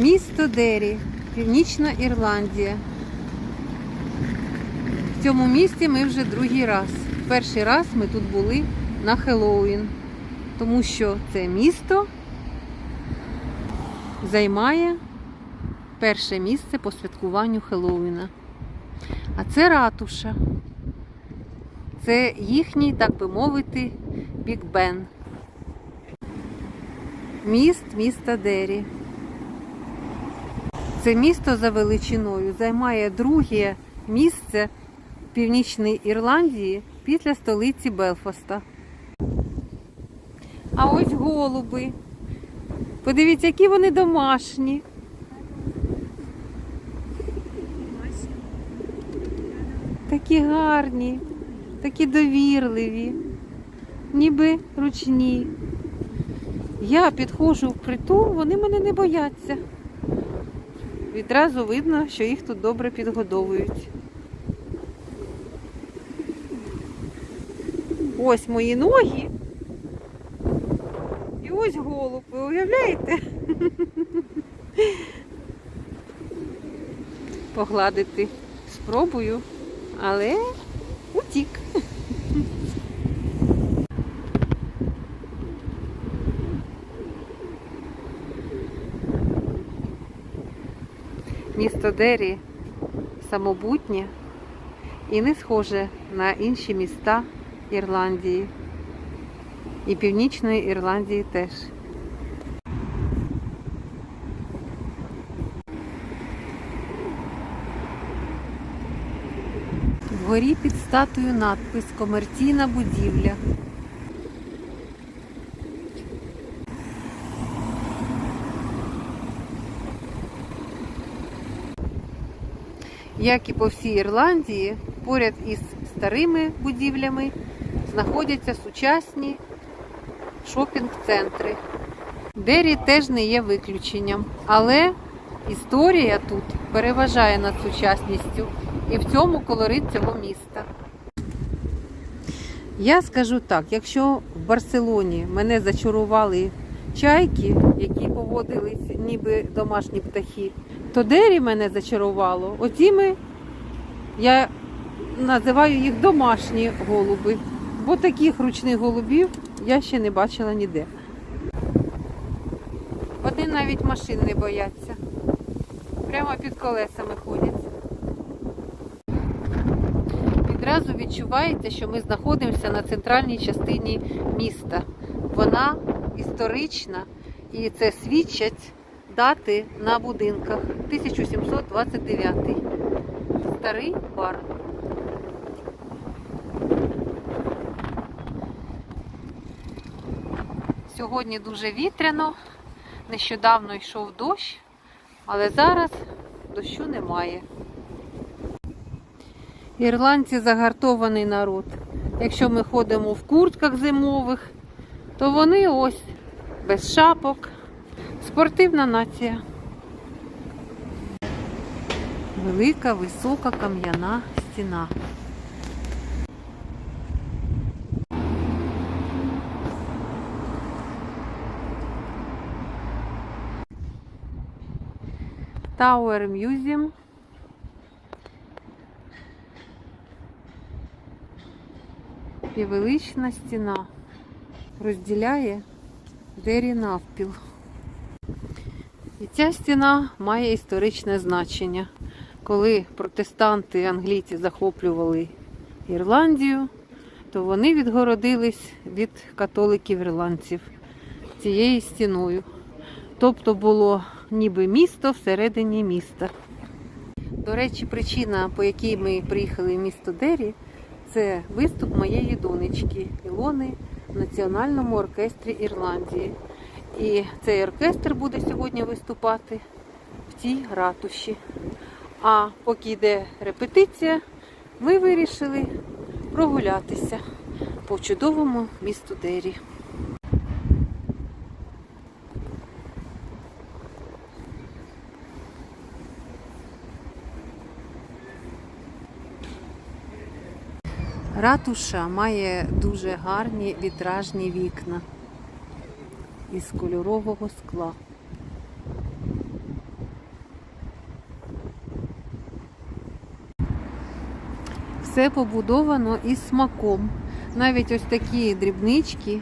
Місто Дері, Північна Ірландія. В цьому місті ми вже другий раз. Перший раз ми тут були на Хеллоуін, тому що це місто займає перше місце по святкуванню Хеллоуіна. А це ратуша. Це їхній, так би мовити, Біг Бен. Міст міста Дері. Це місто за величиною займає друге місце в Північній Ірландії після столиці Белфаста. А ось голуби. Подивіться, які вони домашні. Такі гарні, такі довірливі, ніби ручні. Я підходжу в притул, вони мене не бояться. Відразу видно, що їх тут добре підгодовують. Ось мої ноги. І ось голуб, ви уявляєте? Погладити спробую, але Місто Дері самобутнє і не схоже на інші міста Ірландії. І Північної Ірландії теж. Вгорі під статую надпис Комерційна будівля. Як і по всій Ірландії, поряд із старими будівлями знаходяться сучасні шопінг-центри. Дері теж не є виключенням, але історія тут переважає над сучасністю і в цьому колорит цього міста. Я скажу так, якщо в Барселоні мене зачарували чайки, які поводились ніби домашні птахи, то Дері мене зачарувало. Оціми я називаю їх домашні голуби, бо таких ручних голубів я ще не бачила ніде. Вони навіть машин не бояться. Прямо під колесами ходять. Відразу відчуваєте, що ми знаходимося на центральній частині міста. Вона історична і це свідчать дати на будинках. 1729. Старий бар. Сьогодні дуже вітряно, нещодавно йшов дощ, але зараз дощу немає. Ірландці загартований народ. Якщо ми ходимо в куртках зимових, то вони ось без шапок. Спортивна нація. Велика висока кам'яна стіна. Tower Museum. І велична стіна розділяє Дері навпіл. І ця стіна має історичне значення. Коли протестанти англійці захоплювали Ірландію, то вони відгородились від католиків-ірландців цією стіною. Тобто було ніби місто всередині міста. До речі, причина, по якій ми приїхали в місто Дері, це виступ моєї донечки Ілони в Національному оркестрі Ірландії. І цей оркестр буде сьогодні виступати в цій ратуші. А поки йде репетиція, ми вирішили прогулятися по чудовому місту Дері. Ратуша має дуже гарні вітражні вікна із кольорового скла. Все побудовано із смаком. Навіть ось такі дрібнички,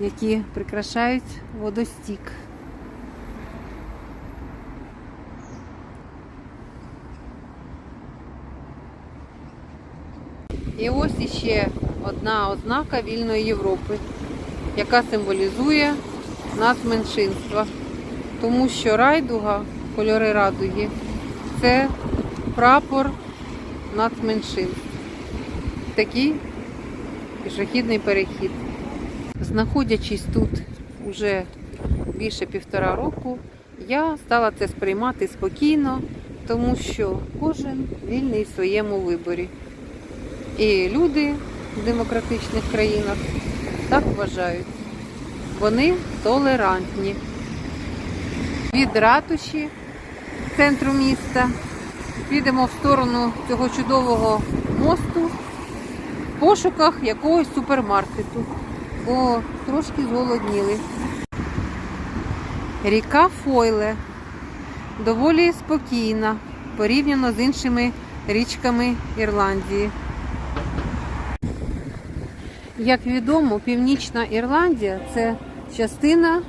які прикрашають водостік. І ось іще одна ознака вільної Європи, яка символізує нацменшинства. Тому що райдуга, кольори радуги, це прапор нацменшинств. Такий пішохідний перехід. Знаходячись тут уже більше півтора року, я стала це сприймати спокійно, тому що кожен вільний в своєму виборі. І люди в демократичних країнах так вважають. Вони толерантні. Від ратуші центру міста підемо в сторону цього чудового мосту в пошуках якогось супермаркету, бо трошки зголодніли. Ріка Фойле доволі спокійна порівняно з іншими річками Ірландії. Як відомо, Північна Ірландія це частина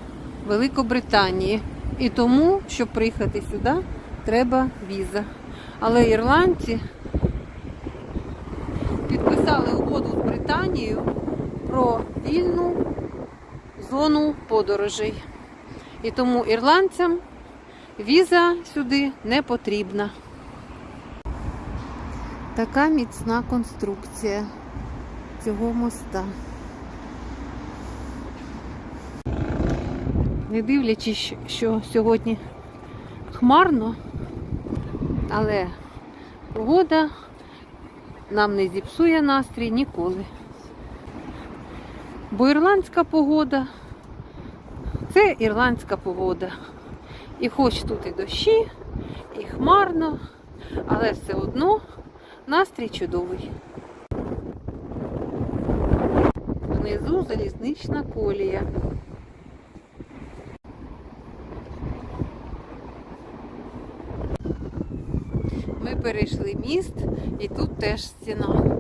Великобританії. І тому, щоб приїхати сюди, треба віза. Але ірландці підписали угоду з Британією про вільну зону подорожей. І тому ірландцям віза сюди не потрібна. Така міцна конструкція цього моста. Не дивлячись, що сьогодні хмарно, але погода нам не зіпсує настрій ніколи. Бо ірландська погода це ірландська погода. І хоч тут і дощі, і хмарно, але все одно настрій чудовий. Внизу залізнична колія. Перейшли міст і тут теж стіна.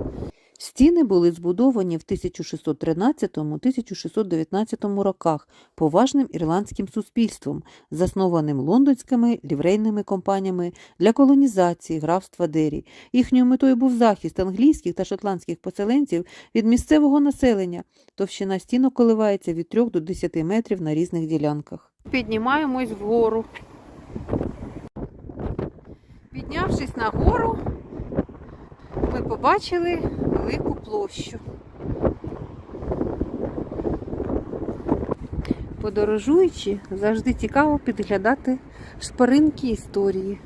Стіни були збудовані в 1613-1619 роках поважним ірландським суспільством, заснованим лондонськими ліврейними компаніями для колонізації графства Дері. Їхньою метою був захист англійських та шотландських поселенців від місцевого населення. Товщина стінок коливається від 3 до 10 метрів на різних ділянках. Піднімаємось вгору. Піднявшись на гору, ми побачили велику площу. Подорожуючи, завжди цікаво підглядати шпаринки історії.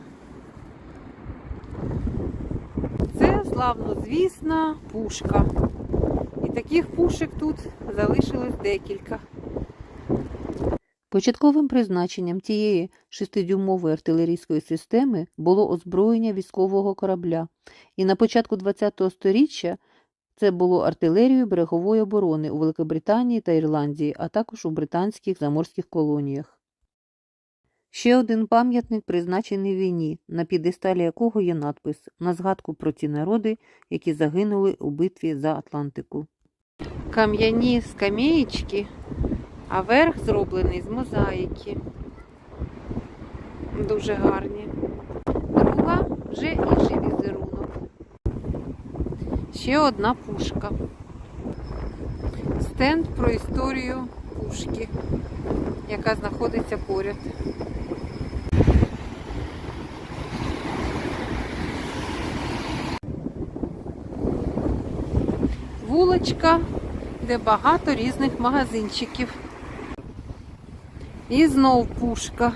Це славнозвісна пушка. І таких пушек тут залишилось декілька. Початковим призначенням тієї шестидюймової артилерійської системи було озброєння військового корабля, і на початку ХХ століття це було артилерією берегової оборони у Великобританії та Ірландії, а також у британських заморських колоніях. Ще один пам'ятник призначений війні, на підесталі якого є надпис на згадку про ті народи, які загинули у битві за Атлантику. кам'яні скамеєчки, а верх зроблений з мозаїки. Дуже гарні. Друга вже інший візерунок. Ще одна пушка. Стенд про історію пушки, яка знаходиться поряд. Вулочка, де багато різних магазинчиків. І знов пушка.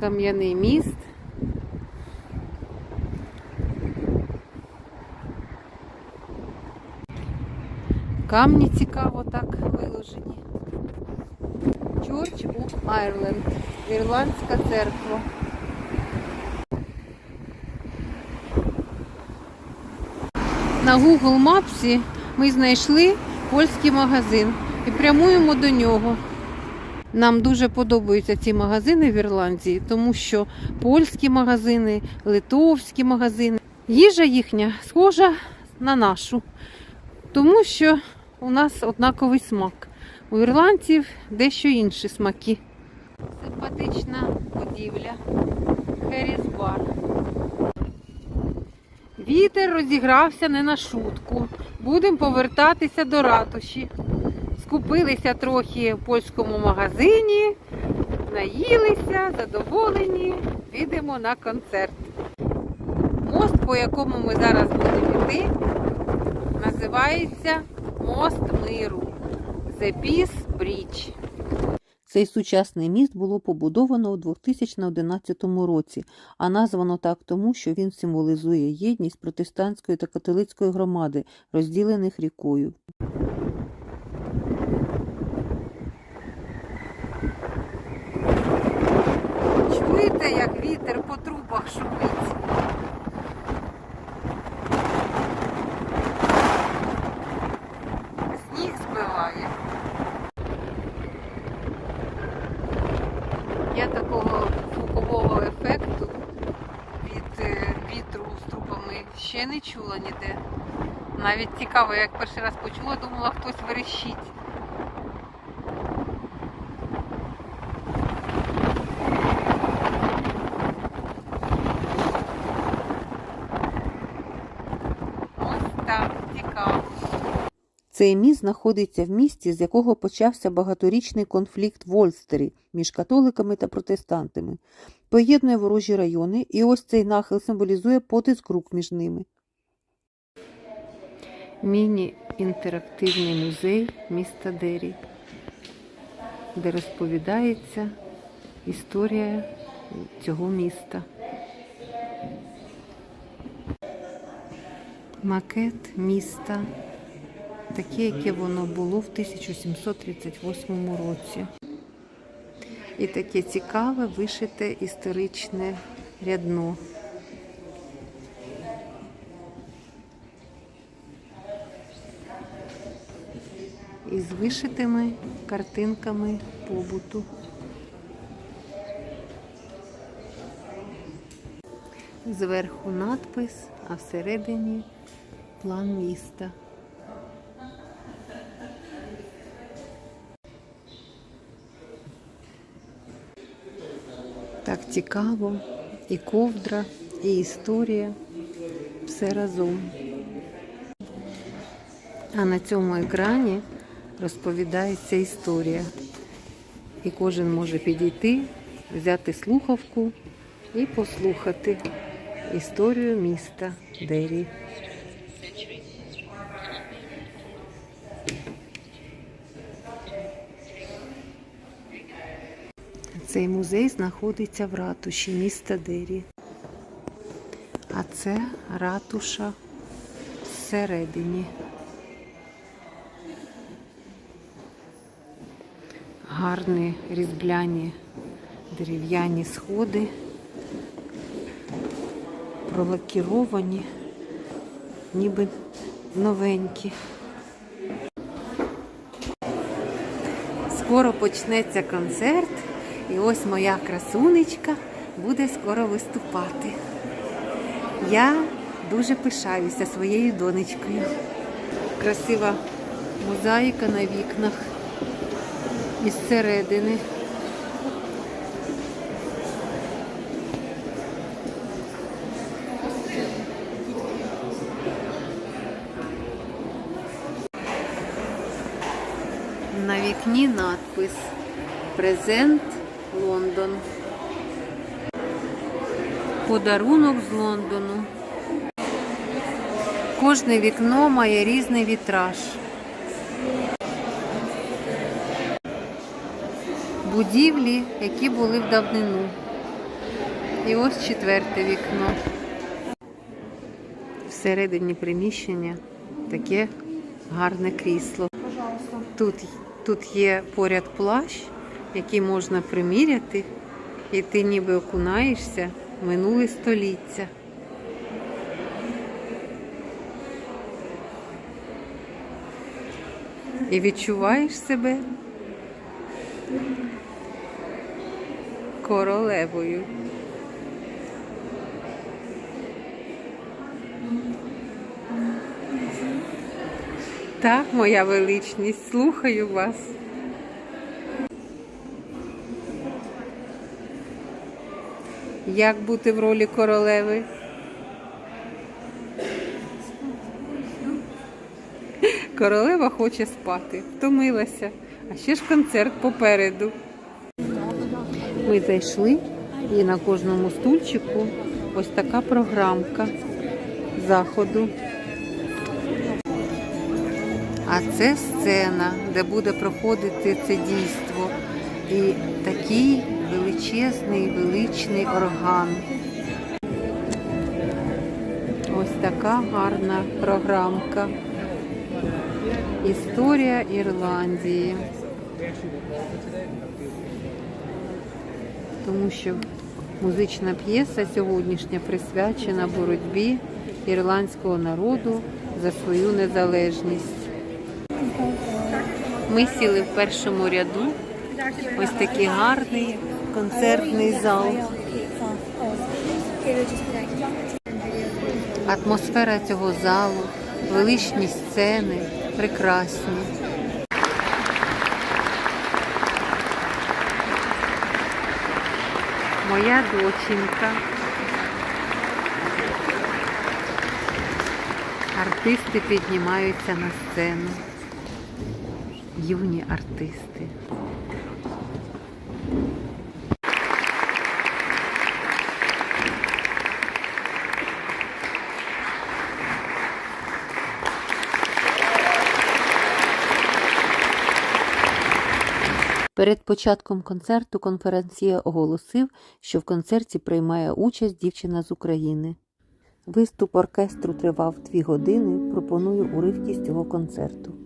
Кам'яний міст. Камні цікаво так виложені. Church of Ireland. Ірландська церква. На Google Maps ми знайшли польський магазин і прямуємо до нього. Нам дуже подобаються ці магазини в Ірландії, тому що польські магазини, литовські магазини. Їжа їхня схожа на нашу, тому що у нас однаковий смак. У ірландців дещо інші смаки. Симпатична будівля. Херіс бар. Вітер розігрався не на шутку. Будемо повертатися до ратуші. Скупилися трохи в польському магазині, наїлися, задоволені, підемо на концерт. Мост, по якому ми зараз будемо йти, називається Мост Миру. The Peace Bridge. Цей сучасний міст було побудовано у 2011 році, а названо так тому, що він символізує єдність протестантської та католицької громади, розділених рікою. Чуєте, як вітер по трубах шумить? Сніг збиває. Я такого звукового ефекту від е, вітру з трубами ще не чула ніде. Навіть цікаво, як перший раз почула, думала, хтось верещить. Ось так, цікаво. Цей міст знаходиться в місті, з якого почався багаторічний конфлікт в Ольстері між католиками та протестантами, поєднує ворожі райони, і ось цей нахил символізує потиск рук між ними. Міні-інтерактивний музей міста Дері, де розповідається історія цього міста. Макет міста, таке, яке воно було в 1738 році. І таке цікаве вишите історичне рядно. із вишитими картинками побуту. Зверху надпис, а всередині план міста. Так цікаво, і ковдра, і історія, все разом. А на цьому екрані розповідається історія. І кожен може підійти, взяти слухавку і послухати історію міста Дері. Цей музей знаходиться в ратуші міста Дері. А це ратуша всередині. гарні різбляні дерев'яні сходи, пролакіровані, ніби новенькі. Скоро почнеться концерт, і ось моя красунечка буде скоро виступати. Я дуже пишаюся своєю донечкою. Красива мозаїка на вікнах із середини. На вікні надпис Презент Лондон. Подарунок з Лондону. Кожне вікно має різний вітраж. будівлі, які були в давнину. І ось четверте вікно. Всередині приміщення таке гарне крісло. Тут, тут є поряд плащ, який можна приміряти, і ти ніби окунаєшся в минуле століття. І відчуваєш себе королевою. Так, моя величність, слухаю вас. Як бути в ролі королеви? Королева хоче спати, втомилася, а ще ж концерт попереду. Ми зайшли і на кожному стульчику ось така програмка заходу. А це сцена, де буде проходити це дійство. І такий величезний, величний орган. Ось така гарна програмка. Історія Ірландії. Тому що музична п'єса сьогоднішня присвячена боротьбі ірландського народу за свою незалежність. Ми сіли в першому ряду. Ось такий гарний концертний зал. Атмосфера цього залу, величні сцени, прекрасні. Моя доченька. Артисти піднімаються на сцену. Юні артисти. Перед початком концерту конференція оголосив, що в концерті приймає участь дівчина з України. Виступ оркестру тривав дві години. Пропоную уривки з цього концерту.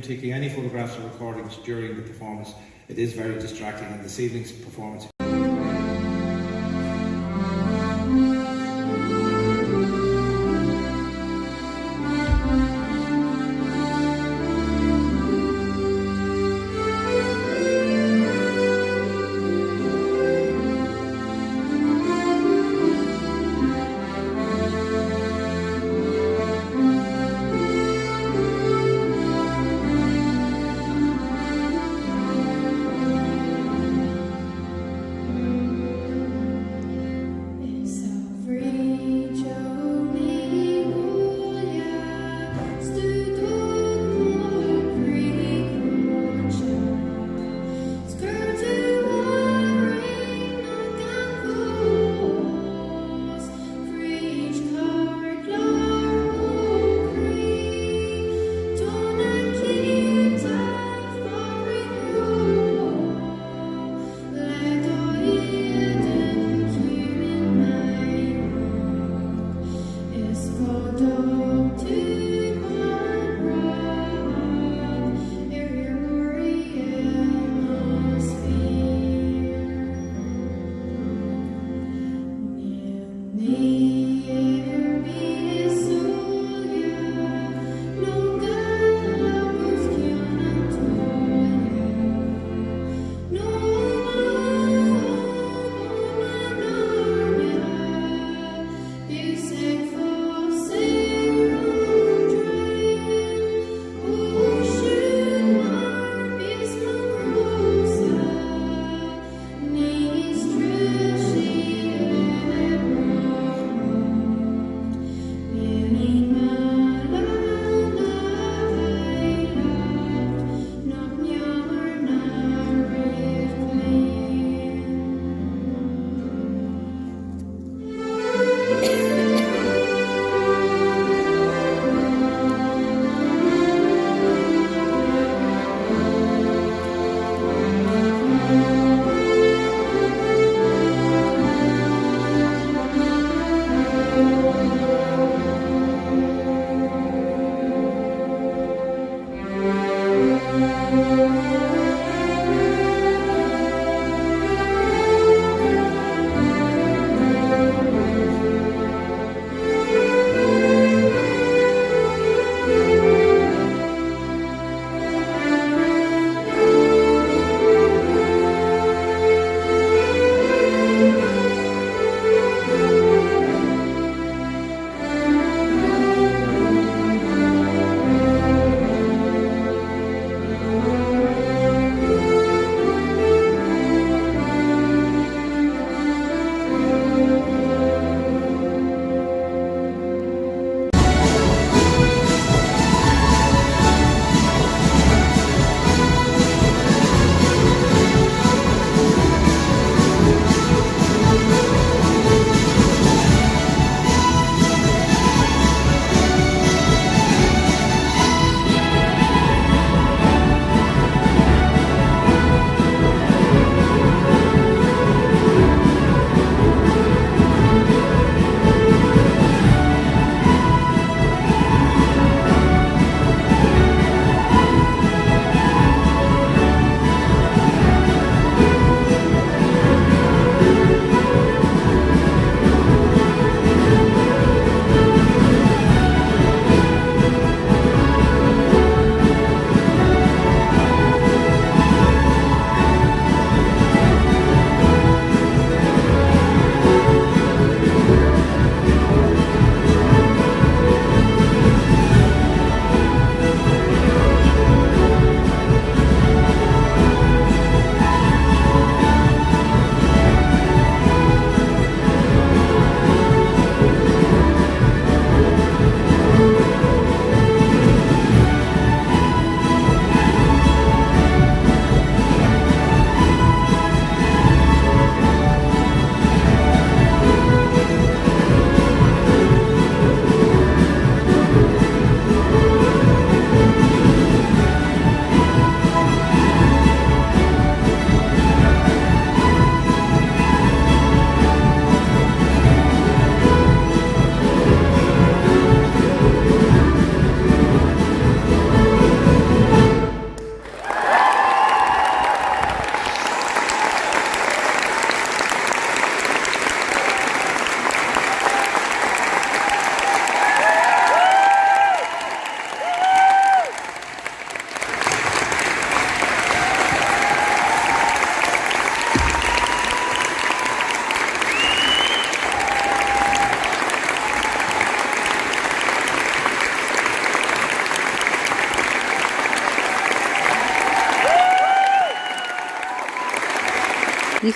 From taking any photographs or recordings during the performance. It is very distracting, and this evening's performance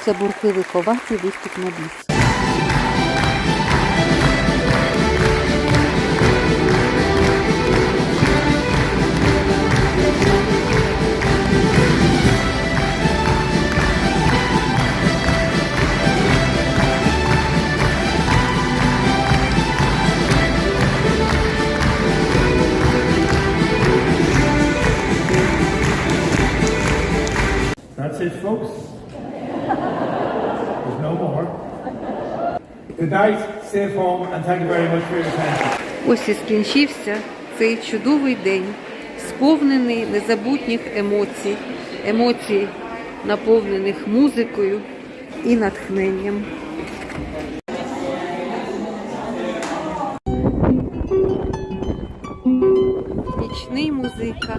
після бурхливих овацій виступ на біс. Ось і скінчився цей чудовий день, сповнений незабутніх емоцій, емоцій, наповнених музикою і натхненням. Нічний музика.